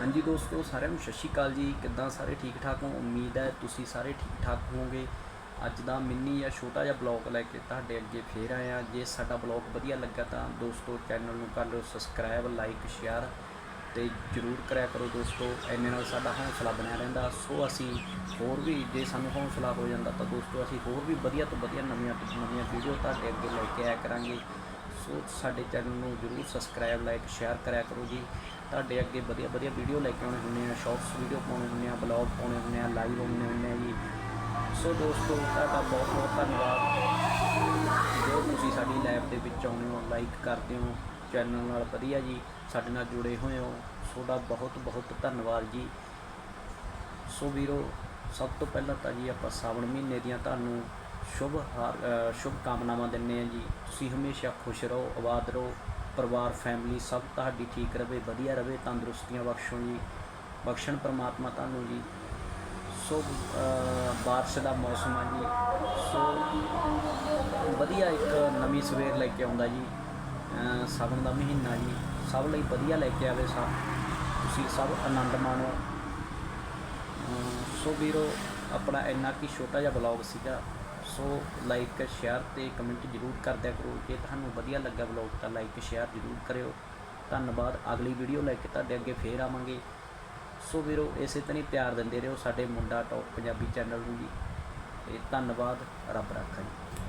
ਹਾਂਜੀ ਦੋਸਤੋ, ਸਾਰਿਆਂ ਨੂੰ ਸਤਿ ਸ਼੍ਰੀ ਅਕਾਲ ਜੀ। ਕਿੱਦਾਂ ਸਾਰੇ ਠੀਕ ਠਾਕ ਹੋ? ਉਮੀਦ ਹੈ ਤੁਸੀਂ ਸਾਰੇ ਠੀਕ ਠਾਕ ਹੋਵੋਗੇ। ਅੱਜ ਦਾ ਮਿੰਨੀ ਜਾਂ ਛੋਟਾ ਜਿਹਾ ਬਲੌਗ ਲੈ ਕੇ ਤੁਹਾਡੇ ਅੱਗੇ ਫੇਰ ਆਇਆ ਜੇ ਸਾਡਾ ਬਲੌਗ ਵਧੀਆ ਲੱਗਾ ਤਾਂ ਦੋਸਤੋ, ਚੈਨਲ ਨੂੰ ਕਰ ਲਓ ਸਬਸਕ੍ਰਾਈਬ, ਲਾਈਕ, ਸ਼ੇਅਰ ਤੇ ਜਰੂਰ ਕਰਿਆ ਕਰੋ ਦੋਸਤੋ। ਐਨੇ ਨਾਲ ਸਾਡਾ ਹੌਸਲਾ ਬਣਿਆ ਰਹਿੰਦਾ। ਸੋ ਅਸੀਂ ਹੋਰ ਵੀ ਜੇ ਸਾਨੂੰ ਹੌਸਲਾ ਹੋ ਜਾਂਦਾ ਤਾਂ ਦੋਸਤੋ ਅਸੀਂ ਹੋਰ ਵੀ ਵਧੀਆ ਤੋਂ ਵਧੀਆ ਨਵੀਆਂ ਤੋਂ ਨਵੀਆਂ ਵੀਡੀਓ ਤੁਹਾਡੇ ਅੱਗੇ ਲੈ ਕੇ ਆਇਆ ਕਰਾਂਗੇ। ਸੋ ਸਾਡੇ ਚੈਨਲ ਨੂੰ ਜਰੂਰ ਸਬਸਕ੍ਰਾਈਬ ਲਾਈਕ ਸ਼ੇਅਰ ਕਰਿਆ ਕਰੋ ਜੀ। ਤੁਹਾਡੇ ਅੱਗੇ ਵਧੀਆ ਵਧੀਆ ਵੀਡੀਓ ਲੈ ਕੇ ਆਉਣੇ ਹੁੰਦੇ ਆ ਸ਼ਾਰਟਸ ਵੀਡੀਓ ਪਾਉਣੇ ਹੁੰਦੇ ਆ ਬਲੌਗ ਪਾਉਣੇ ਹੁੰਦੇ ਆ ਲਾਈਵ ਆਉਣੇ ਹੁੰਦੇ ਆ ਜੀ। ਸੋ ਦੋਸਤੋ, ਤੁਹਾਡਾ ਬਹੁਤ ਬਹੁਤ ਧੰਨਵਾਦ। ਜੋ ਤੁਸੀਂ ਸਾਡੀ ਲਾਈਵ ਦੇ ਵਿੱਚ ਆਉਂਦੇ ਹੋ ਲਾਈਕ ਕਰਦੇ ਹੋ, ਚੈਨਲ ਨਾਲ ਵਧੀਆ ਜੀ, ਸਾਡੇ ਨਾਲ ਜੁੜੇ ਹੋਏ ਹੋ, ਤੁਹਾਡਾ ਬਹੁਤ ਬਹੁਤ ਧੰਨਵਾਦ ਜੀ। ਸੋ ਵੀਰੋ, ਸਭ ਤੋਂ ਪਹਿਲਾਂ ਤਾਂ ਜੀ ਆਪਾਂ ਸਾਵਣ ਮਹੀਨੇ ਦੀਆਂ ਤੁਹਾਨੂੰ ਸ਼ੁਭ ਹਾਰ ਅ, ਸ਼ੁਭ ਕਾਮਨਾਵਾਂ ਦਿੰਦੇ ਆ ਜੀ। ਤੁਸੀਂ ਹਮੇਸ਼ਾ ਖੁਸ਼ ਰਹੋ ਆਬਾਦ ਰਹੋ। ਪਰਿਵਾਰ ਫੈਮਿਲੀ ਸਭ ਤੁਹਾਡੀ ਠੀਕ ਰਵੇ ਵਧੀਆ ਰਵੇ ਤੰਦਰੁਸਤੀਆਂ ਬਖਸ਼ੋ ਜੀ। ਬਖਸ਼ਣ ਪਰਮਾਤਮਾ ਤੁਹਾਨੂੰ ਜੀ। ਸੋ ਬਾਰਿਸ਼ ਦਾ ਮੌਸਮ ਆ ਜੀ। ਸੋ ਵਧੀਆ ਇੱਕ ਨਵੀਂ ਸਵੇਰ ਲੈ ਕੇ ਆਉਂਦਾ ਜੀ। ਅ, ਸਾਵਣ ਦਾ ਮਹੀਨਾ ਜੀ। ਸਭ ਲਈ ਵਧੀਆ ਲੈ ਕੇ ਆਵੇ ਸਭ ਤੁਸੀਂ ਸਭ ਆਨੰਦ ਮਾਣੋ। ਸੋ ਵੀਰੋ ਆਪਣਾ ਇੰਨਾ ਕੀ ਛੋਟਾ ਜਿਹਾ ਬਲੌਗ ਸੀਗਾ। ਸੋ ਲਾਈਕ ਸ਼ੇਅਰ ਤੇ ਕਮੈਂਟ ਜਰੂਰ ਕਰ ਦਿਆ ਕਰੋ। ਜੇ ਤੁਹਾਨੂੰ ਵਧੀਆ ਲੱਗਾ ਬਲੌਗ ਤਾਂ ਲਾਈਕ ਸ਼ੇਅਰ ਜਰੂਰ ਕਰਿਓ। ਧੰਨਵਾਦ। ਅਗਲੀ ਵੀਡੀਓ ਲੈ ਕੇ ਤੁਹਾਡੇ ਅੱਗੇ ਫੇਰ ਆਵਾਂਗੇ। ਸੋ ਵੀਰੋ, ਇਸੇ ਤਰ੍ਹਾਂ ਹੀ ਪਿਆਰ ਦਿੰਦੇ ਰਹੋ ਸਾਡੇ ਮੁੰਡਾ ਟੌਪ ਪੰਜਾਬੀ ਚੈਨਲ ਨੂੰ ਜੀ। ਤੇ ਧੰਨਵਾਦ। ਰੱਬ ਰਾਖਾ ਜੀ